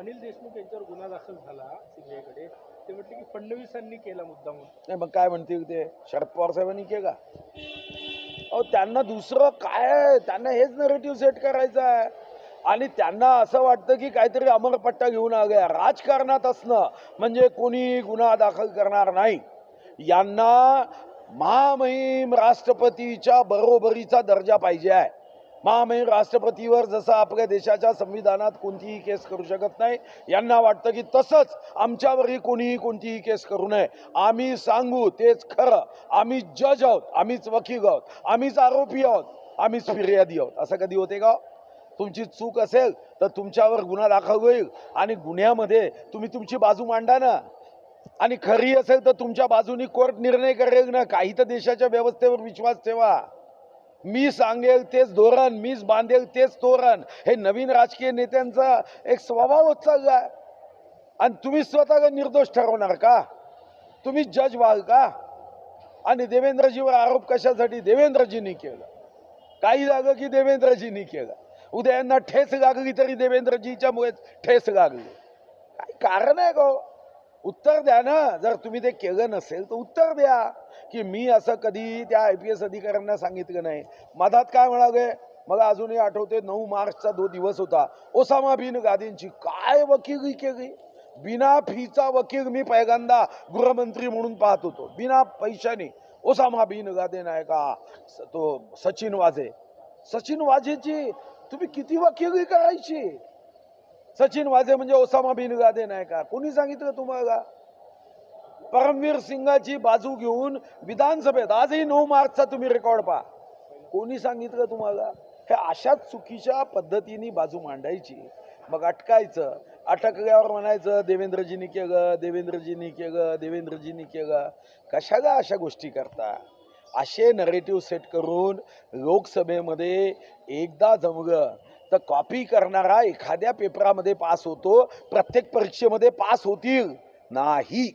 अनिल देशमुख यांच्यावर गुन्हा दाखल झाला सीबीआयकडे. ते म्हटले की फडणवीसांनी केला मुद्दा म्हणून. नाही मग काय म्हणतील ते? शरद पवार साहेबांनी के का अहो त्यांना दुसरं काय आहे? त्यांना हेच नरेटिव्ह सेट करायचं आहे. आणि त्यांना असं वाटतं की काहीतरी अमरपट्टा घेऊन आ राजकारणात असणं म्हणजे कोणी गुन्हा दाखल करणार नाही. यांना महामहिम राष्ट्रपतीच्या बरोबरीचा दर्जा पाहिजे आहे. महामहिम राष्ट्रपतीवर जसं आपल्या देशाच्या संविधानात कोणतीही केस करू शकत नाही यांना वाटतं की तसंच आमच्यावरही कोणीही कोणतीही केस करू नये. आम्ही सांगू तेच खरं. आम्ही जज आहोत आम्हीच वकील आहोत आम्हीच आरोपी आहोत आम्हीच फिर्यादी आहोत. असं कधी होते का हो? तुमची चूक असेल तर तुमच्यावर गुन्हा दाखल होईल आणि गुन्ह्यामध्ये तुम्ही तुमची बाजू मांडा ना. आणि खरी असेल तर तुमच्या बाजूनी कोर्ट निर्णय करेल ना. काही तर देशाच्या व्यवस्थेवर विश्वास ठेवा. मी सांगेल तेच धोरण मीच बांधेल तेच तोरण. हे नवीन राजकीय नेत्यांचा एक स्वभाव होत चालला आहे. आणि तुम्ही स्वतः निर्दोष ठरवणार का? तुम्ही जज व्हाल का? आणि देवेंद्रजीवर आरोप कशासाठी देवेंद्रजींनी केलं? काही जागं की देवेंद्रजींनी केलं? उद्या यांना ठेस लागली तरी देवेंद्रजीच्यामुळेच ठेस लागली. काय कारण आहे का हो? उत्तर द्या ना. जर तुम्ही ते केलं नसेल तर उत्तर द्या. की मी असं कधी त्या आय पी एस अधिकाऱ्यांना सांगितलं नाही. मधात काय म्हणाले? मला अजूनही आठवते नऊ मार्चचा दो दिवस होता. ओसामा बिन गादींची काय वकिली केली? बिना फीचा वकील मी पहिल्यांदा गृहमंत्री म्हणून पाहत होतो. बिना पैशाने. ओसामा बिन गादे नाही का? स- तो सचिन वाझे. सचिन वाझेची तुम्ही किती वकिली करायची? सचिन वाझे म्हणजे ओसामा बिन लादेन नाही का कोणी सांगितलं तुम्हाला? परमवीर सिंगाची बाजू घेऊन विधानसभेत आजही नऊ मार्चचा तुम्ही रेकॉर्ड पहा. कोणी सांगितलं तुम्हाला? हे अशाच चुकीच्या पद्धतीने बाजू मांडायची. मग अटकायचं. अटकल्यावर म्हणायचं देवेंद्रजींनी केलं देवेंद्रजींनी केलं देवेंद्रजींनी केलं. कशाला अशा गोष्टी करता? असे नरेटिव्ह सेट करून लोकसभेमध्ये एकदा जमलं तर कॉपी करणारा एखाद्या पेपरामध्ये पास होतो प्रत्येक परीक्षेमध्ये पास होतील. नाही.